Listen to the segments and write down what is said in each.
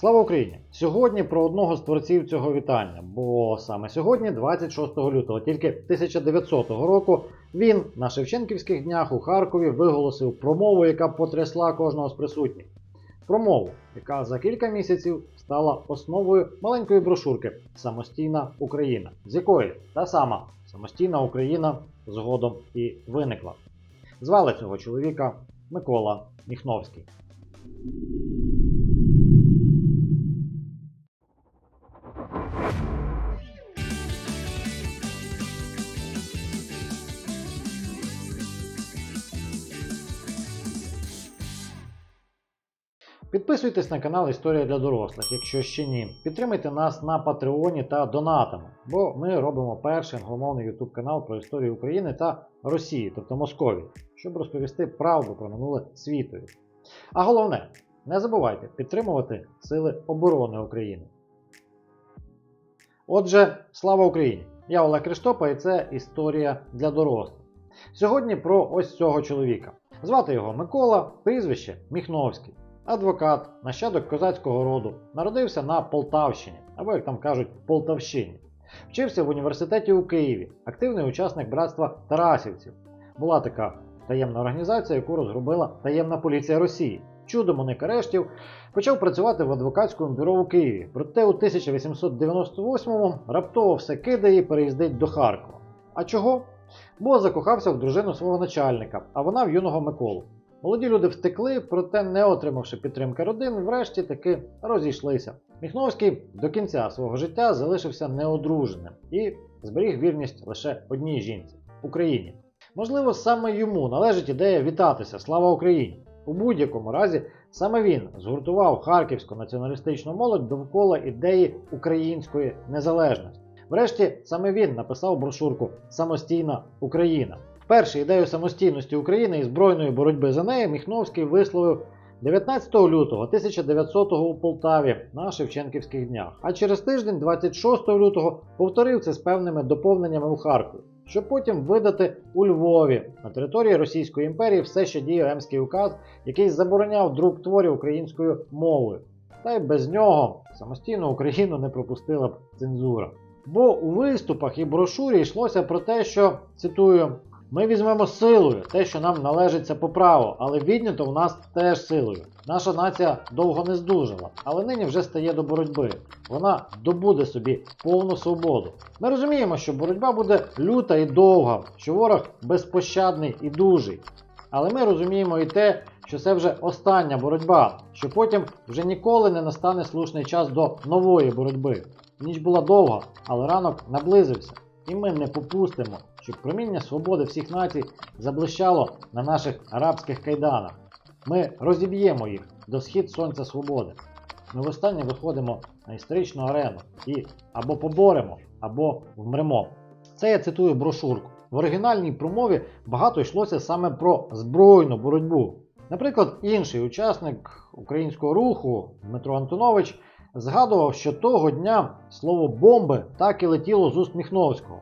Слава Україні! Сьогодні про одного з творців цього вітання, бо саме сьогодні, 26 лютого, тільки 1900 року, він на Шевченківських днях у Харкові виголосив промову, яка потрясла кожного з присутніх. Промову, яка за кілька місяців стала основою маленької брошурки Самостійна Україна, з якої та сама самостійна Україна згодом і виникла. Звали цього чоловіка Микола Міхновський. Підписуйтесь на канал Історія для дорослих, якщо ще ні. Підтримайте нас на Патреоні та донатами, бо ми робимо перший англомовний YouTube канал про історію України та Росії, тобто Московії, щоб розповісти правду про минуле світові. А головне, не забувайте підтримувати Сили оборони України. Отже, слава Україні! Я Олег Криштопа і це історія для дорослих. Сьогодні про ось цього чоловіка. Звати його Микола, прізвище Міхновський. Адвокат, нащадок козацького роду, народився на Полтавщині, або, як там кажуть, Полтавщині. Вчився в університеті у Києві, активний учасник братства Тарасівців. Була така таємна організація, яку розробила таємна поліція Росії. Чудом уник арештів, почав працювати в адвокатському бюро у Києві. Проте у 1898-му раптово все кидає і переїздить до Харкова. А чого? Бо закохався в дружину свого начальника, а вона в юного Миколу. Молоді люди втекли, проте, не отримавши підтримки родин, врешті таки розійшлися. Міхновський до кінця свого життя залишився неодруженим і зберіг вірність лише одній жінці Україні. Можливо, саме йому належить ідея вітатися Слава Україні. У будь-якому разі саме він згуртував харківську націоналістичну молодь довкола ідеї української незалежності. Врешті саме він написав брошурку Самостійна Україна. Вперше ідею самостійності України і збройної боротьби за нею Міхновський висловив 19 лютого 1900 у Полтаві на Шевченківських днях. А через тиждень, 26 лютого, повторив це з певними доповненнями у Харкові, щоб потім видати у Львові на території Російської імперії все ще діє Ремський указ, який забороняв друк творів українською мовою. Та й без нього самостійну Україну не пропустила б цензура. Бо у виступах і брошурі йшлося про те, що цитую. Ми візьмемо силою те, що нам належиться по праву, але віднято в нас теж силою. Наша нація довго не здужала, але нині вже стає до боротьби. Вона добуде собі повну свободу. Ми розуміємо, що боротьба буде люта і довга, що ворог безпощадний і дужий. Але ми розуміємо і те, що це вже остання боротьба, що потім вже ніколи не настане слушний час до нової боротьби. Ніч була довга, але ранок наблизився, і ми не попустимо щоб проміння свободи всіх націй заблищало на наших арабських кайданах. Ми розіб'ємо їх до схід сонця свободи. Ми востаннє виходимо на історичну арену і або поборемо, або вмремо. Це я цитую брошурку. В оригінальній промові багато йшлося саме про збройну боротьбу. Наприклад, інший учасник українського руху Дмитро Антонович згадував, що того дня слово бомби так і летіло з уст Міхновського.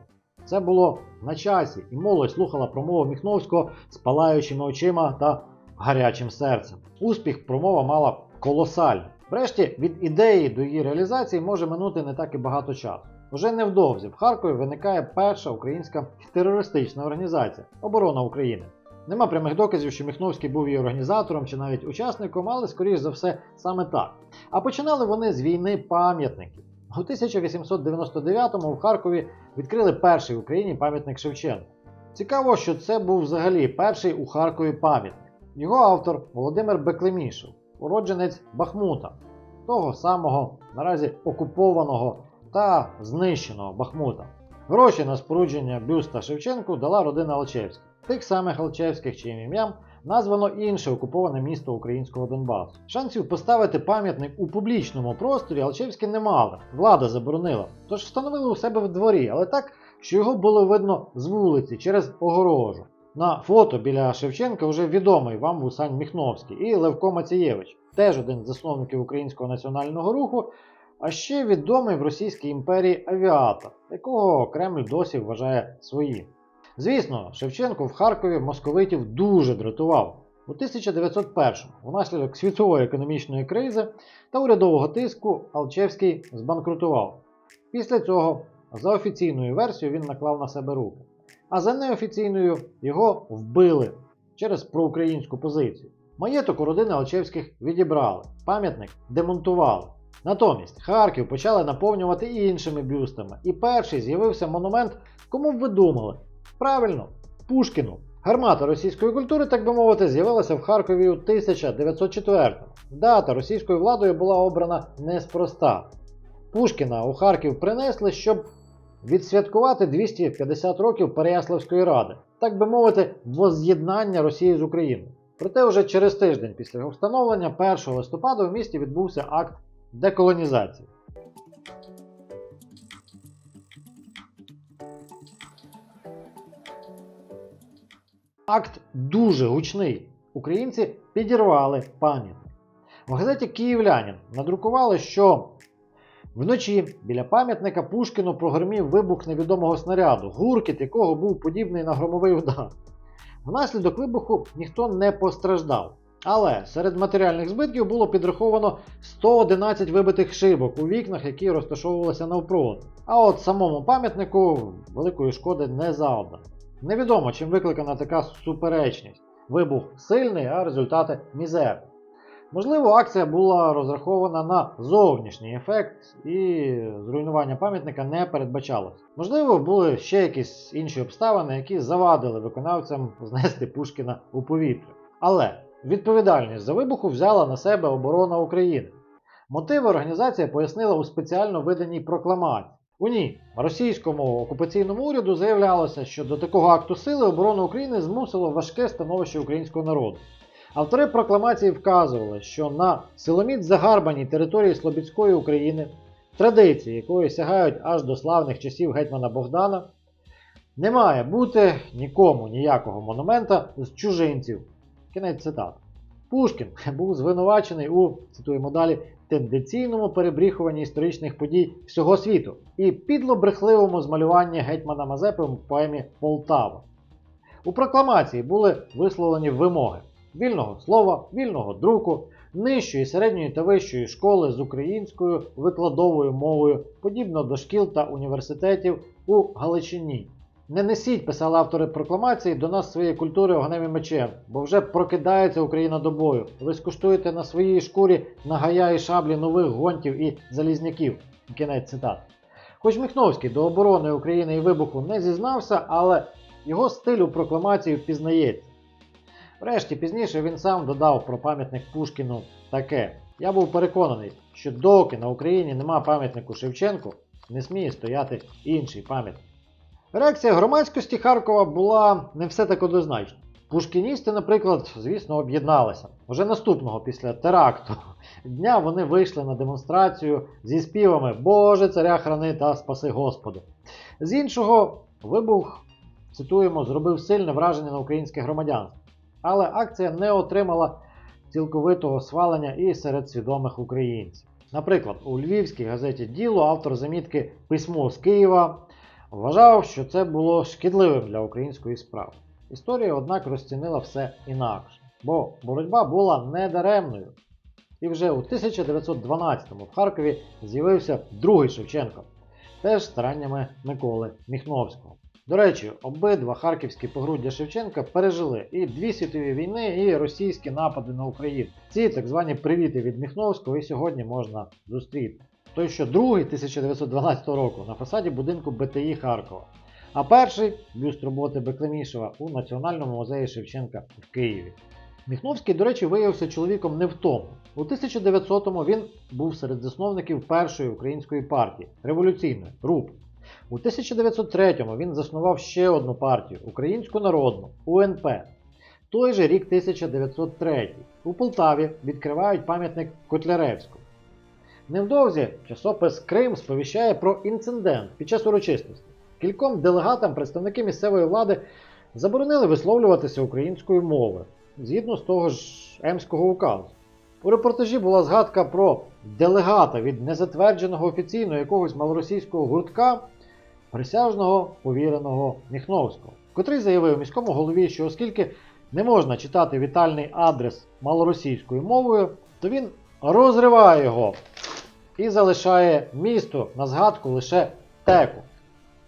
Це було на часі, і молодь слухала промову Міхновського з палаючими очима та гарячим серцем. Успіх промова мала колосальний. Врешті від ідеї до її реалізації може минути не так і багато часу. Уже невдовзі в Харкові виникає перша українська терористична організація Оборона України. Нема прямих доказів, що Міхновський був її організатором чи навіть учасником, але, скоріш за все, саме так. А починали вони з війни пам'ятників. У 1899-му в Харкові відкрили перший в Україні пам'ятник Шевченку. Цікаво, що це був взагалі перший у Харкові пам'ятник. Його автор Володимир Беклемішев, уродженець Бахмута, того самого наразі окупованого та знищеного Бахмута. Гроші на спорудження бюста Шевченку дала родина Алчевських, тих самих Алчевських, чиїм ім'ям названо інше окуповане місто українського Донбасу. Шансів поставити пам'ятник у публічному просторі Алчевські не мали. Влада заборонила. Тож встановили у себе в дворі, але так, що його було видно з вулиці через огорожу. На фото біля Шевченка вже відомий вам Вусань Міхновський і Левко Мацієвич, теж один з засновників українського національного руху, а ще відомий в Російській імперії авіатор, якого Кремль досі вважає своїм. Звісно, Шевченко в Харкові московитів дуже дратував. У 1901-му, внаслідок світової економічної кризи та урядового тиску Алчевський збанкрутував. Після цього, за офіційною версією, він наклав на себе руки. А за неофіційною його вбили через проукраїнську позицію. Маєток у родини Алчевських відібрали, пам'ятник демонтували. Натомість Харків почали наповнювати іншими бюстами, і перший з'явився монумент, кому б ви думали? Правильно, Пушкіну. Гармата російської культури, так би мовити, з'явилася в Харкові у 1904 Дата російською владою була обрана неспроста. Пушкіна у Харків принесли, щоб відсвяткувати 250 років Переяславської ради, так би мовити, воз'єднання Росії з Україною. Проте вже через тиждень після його встановлення, 1 листопада, в місті відбувся акт деколонізації. Акт дуже гучний. Українці підірвали пам'ятник. В газеті Київлянин надрукували, що вночі біля пам'ятника Пушкіну прогримів вибух невідомого снаряду, гуркіт якого був подібний на громовий удар. Внаслідок вибуху ніхто не постраждав. Але серед матеріальних збитків було підраховано 111 вибитих шибок у вікнах, які розташовувалися навпроти. А от самому пам'ятнику великої шкоди не завдано. Невідомо, чим викликана така суперечність. Вибух сильний, а результати мізерні. Можливо, акція була розрахована на зовнішній ефект і зруйнування пам'ятника не передбачалось. Можливо, були ще якісь інші обставини, які завадили виконавцям знести Пушкіна у повітря. Але відповідальність за вибуху взяла на себе оборона України. Мотиви організація пояснила у спеціально виданій прокламації. У ній російському окупаційному уряду заявлялося, що до такого акту сили оборону України змусило важке становище українського народу. Автори прокламації вказували, що на силоміць загарбаній території Слобідської України, традиції якої сягають аж до славних часів гетьмана Богдана, не має бути нікому ніякого монумента з чужинців. Кінець цитати. Пушкін був звинувачений у, цитуємо далі, тенденційному перебріхуванні історичних подій всього світу і підло брехливому змалюванні гетьмана Мазепи в поемі Полтава. У прокламації були висловлені вимоги вільного слова, вільного друку, нижчої, середньої та вищої школи з українською викладовою мовою, подібно до шкіл та університетів у Галичині. Не несіть, писали автори прокламації, до нас своєї культури огнем і мечем, бо вже прокидається Україна до бою. Ви скуштуєте на своїй шкурі нагая і шаблі нових гонтів і залізняків. Кінець цитат. Хоч Міхновський до оборони України і вибуху не зізнався, але його стиль у прокламації впізнається. Врешті пізніше він сам додав про пам'ятник Пушкіну таке. Я був переконаний, що доки на Україні нема пам'ятнику Шевченку, не сміє стояти інший пам'ятник. Реакція громадськості Харкова була не все так однозначна. Пушкіністи, наприклад, звісно, об'єдналися. Уже наступного після теракту дня вони вийшли на демонстрацію зі співами Боже, царя храни та спаси Господи. З іншого, вибух, цитуємо, зробив сильне враження на українське громадянство. Але акція не отримала цілковитого свалення і серед свідомих українців. Наприклад, у львівській газеті Діло автор замітки Письмо з Києва вважав, що це було шкідливим для української справи. Історія, однак, розцінила все інакше, бо боротьба була недаремною. І вже у 1912-му в Харкові з'явився другий Шевченко, теж стараннями Миколи Міхновського. До речі, обидва харківські погруддя Шевченка пережили і дві світові війни, і російські напади на Україну. Ці так звані привіти від Міхновського і сьогодні можна зустріти. Той, що другий 1912 року на фасаді будинку БТІ Харкова, а перший бюст роботи Беклемішева у Національному музеї Шевченка в Києві. Міхновський, до речі, виявився чоловіком не в тому. У 1900-му він був серед засновників першої української партії революційної РУП. У 1903-му він заснував ще одну партію Українську народну УНП. Той же рік 1903 у Полтаві відкривають пам'ятник Котляревському. Невдовзі часопис Крим сповіщає про інцидент під час урочистості. Кільком делегатам представники місцевої влади заборонили висловлюватися українською мовою згідно з того ж Емського указу. У репортажі була згадка про делегата від незатвердженого офіційно якогось малоросійського гуртка, присяжного повіреного Міхновського, котрий заявив міському голові, що оскільки не можна читати вітальний адрес малоросійською мовою, то він розриває його і залишає місту на згадку лише теку.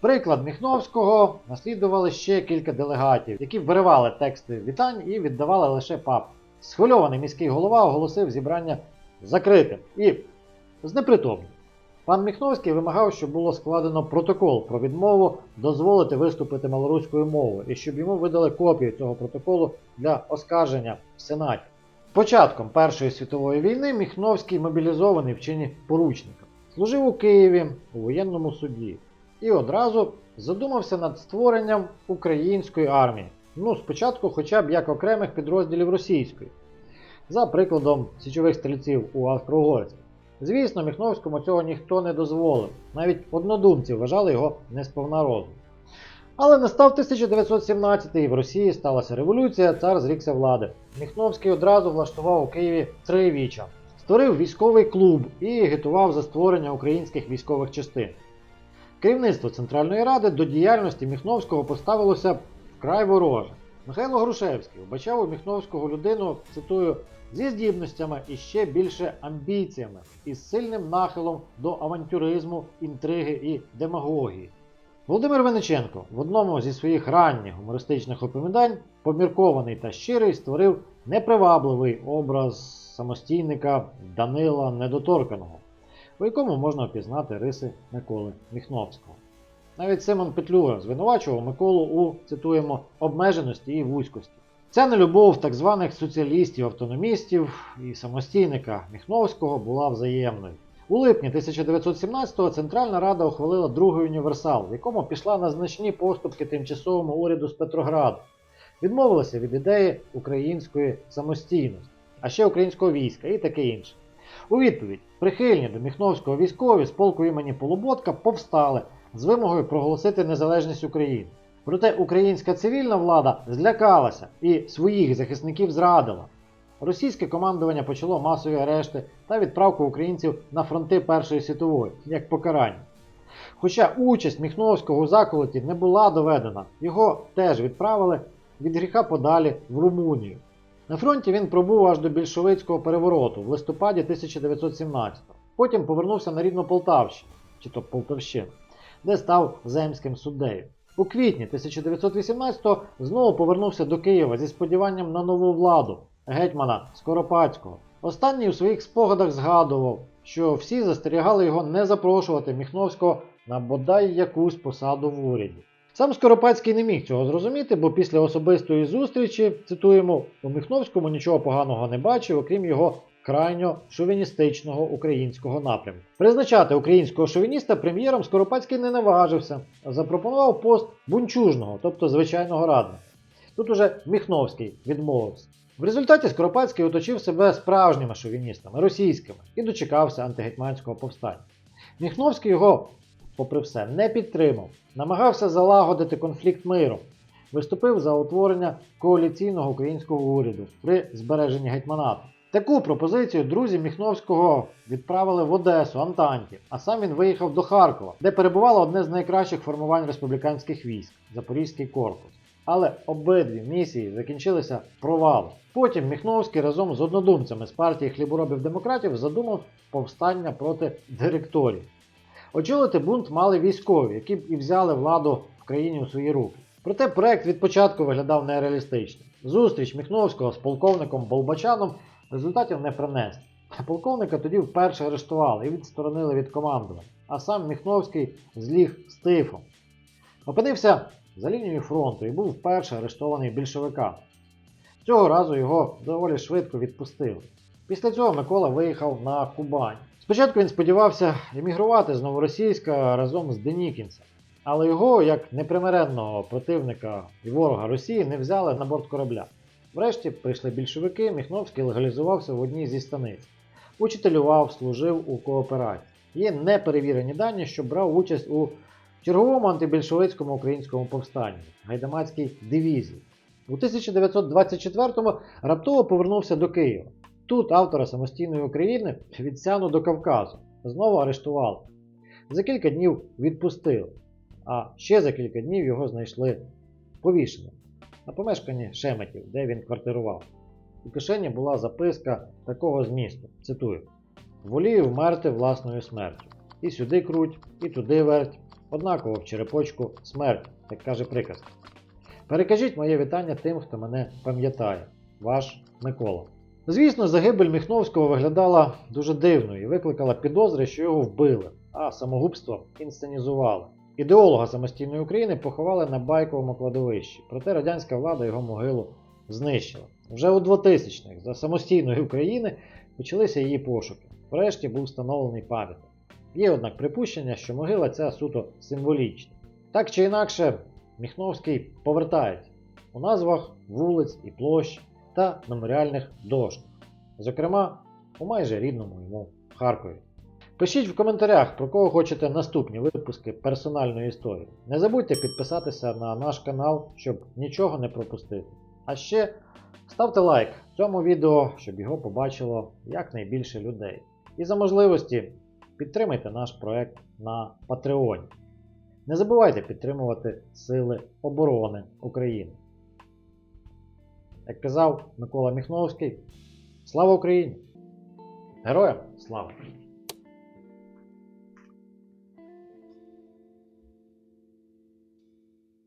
Приклад Міхновського наслідували ще кілька делегатів, які виривали тексти вітань і віддавали лише пап. Схвильований міський голова оголосив зібрання закритим і знепритомнів. Пан Міхновський вимагав, щоб було складено протокол про відмову дозволити виступити малоруською мовою і щоб йому видали копію цього протоколу для оскарження в Сенаті. Початком Першої світової війни Міхновський мобілізований в чині поручника. Служив у Києві у воєнному суді і одразу задумався над створенням української армії. Ну, спочатку хоча б як окремих підрозділів російської, за прикладом січових стрільців у Австро-Угорську. Звісно, Міхновському цього ніхто не дозволив. Навіть однодумці вважали його несповна. Але настав 1917 і в Росії сталася революція, цар зрікся влади. Міхновський одразу влаштував у Києві три віча, створив військовий клуб і агітував за створення українських військових частин. Керівництво Центральної Ради до діяльності Міхновського поставилося вкрай вороже. Михайло Грушевський вбачав у Міхновського людину, цитую, зі здібностями і ще більше амбіціями, і з сильним нахилом до авантюризму, інтриги і демагогії. Володимир Вениченко в одному зі своїх ранніх гумористичних оповідань, поміркований та щирий, створив непривабливий образ самостійника Данила Недоторканого, у якому можна впізнати риси Миколи Міхновського. Навіть Симон Петлюра звинувачував Миколу у, цитуємо, обмеженості і вузькості. Ця нелюбов так званих соціалістів, автономістів і самостійника Міхновського була взаємною. У липні 1917-го Центральна Рада ухвалила другий універсал, в якому пішла на значні поступки тимчасовому уряду з Петрограду. Відмовилася від ідеї української самостійності, а ще українського війська і таке інше. У відповідь прихильні до Міхновського військові з полку імені Полуботка повстали з вимогою проголосити незалежність України. Проте українська цивільна влада злякалася і своїх захисників зрадила. Російське командування почало масові арешти та відправку українців на фронти Першої світової як покарання. Хоча участь Міхновського у заколоті не була доведена, його теж відправили від гріха подалі в Румунію. На фронті він пробув аж до більшовицького перевороту в листопаді 1917-го. Потім повернувся на рідну Полтавщину, чи то Полтавщину, де став земським суддею. У квітні 1918-го знову повернувся до Києва зі сподіванням на нову владу гетьмана Скоропадського. Останній у своїх спогадах згадував, що всі застерігали його не запрошувати Міхновського на бодай якусь посаду в уряді. Сам Скоропадський не міг цього зрозуміти, бо після особистої зустрічі, цитуємо, у Міхновському нічого поганого не бачив, окрім його крайньо шовіністичного українського напрямку. Призначати українського шовініста прем'єром Скоропадський не наважився, а запропонував пост бунчужного, тобто звичайного радника. Тут уже Міхновський відмовився. В результаті Скоропадський оточив себе справжніми шовіністами, російськими, і дочекався антигетьманського повстання. Міхновський його, попри все, не підтримав, намагався залагодити конфлікт миром, виступив за утворення коаліційного українського уряду при збереженні гетьманату. Таку пропозицію друзі Міхновського відправили в Одесу Антанті, а сам він виїхав до Харкова, де перебувало одне з найкращих формувань республіканських військ Запорізький корпус. Але обидві місії закінчилися провалом. Потім Міхновський разом з однодумцями з партії хліборобів-демократів задумав повстання проти директорії. Очолити бунт мали військові, які б і взяли владу в країні у свої руки. Проте проект від початку виглядав нереалістично. Зустріч Міхновського з полковником Болбачаном результатів не принесла. Полковника тоді вперше арештували і відсторонили від командування, а сам Міхновський зліг з тифом. Опинився за лінією фронту і був вперше арештований більшовиками. Цього разу його доволі швидко відпустили. Після цього Микола виїхав на Кубань. Спочатку він сподівався емігрувати з Новоросійська разом з Денікінцем, але його, як непримиренного противника і ворога Росії, не взяли на борт корабля. Врешті прийшли більшовики, Міхновський легалізувався в одній зі станиць, учителював, служив у кооперації. Є неперевірені дані, що брав участь у черговому антибільшовицькому українському повстанні Гайдамацькій дивізії. У 1924-му раптово повернувся до Києва. Тут автора самостійної України від Сяну до Кавказу знову арештували. За кілька днів відпустили, а ще за кілька днів його знайшли повішеним. на помешканні Шеметів, де він квартирував. У кишені була записка такого змісту. Цитую: Волію вмерти власною смертю. І сюди круть, і туди верть. Однаково в черепочку смерть, як каже приказка. Перекажіть моє вітання тим, хто мене пам'ятає. Ваш Микола. Звісно, загибель Міхновського виглядала дуже дивно і викликала підозри, що його вбили, а самогубство інсценізували. Ідеолога самостійної України поховали на байковому кладовищі, проте радянська влада його могилу знищила. Вже у 2000-х за самостійної України почалися її пошуки. Врешті був встановлений пам'ятник. Є, однак, припущення, що могила ця суто символічна. Так чи інакше, Міхновський повертається у назвах вулиць і площ та меморіальних дошках, зокрема у майже рідному йому Харкові. Пишіть в коментарях, про кого хочете наступні випуски персональної історії. Не забудьте підписатися на наш канал, щоб нічого не пропустити. А ще ставте лайк цьому відео, щоб його побачило якнайбільше людей. І за можливості підтримайте наш проект на Patreon. Не забувайте підтримувати Сили оборони України. Як казав Микола Міхновський, слава Україні! Героям слава!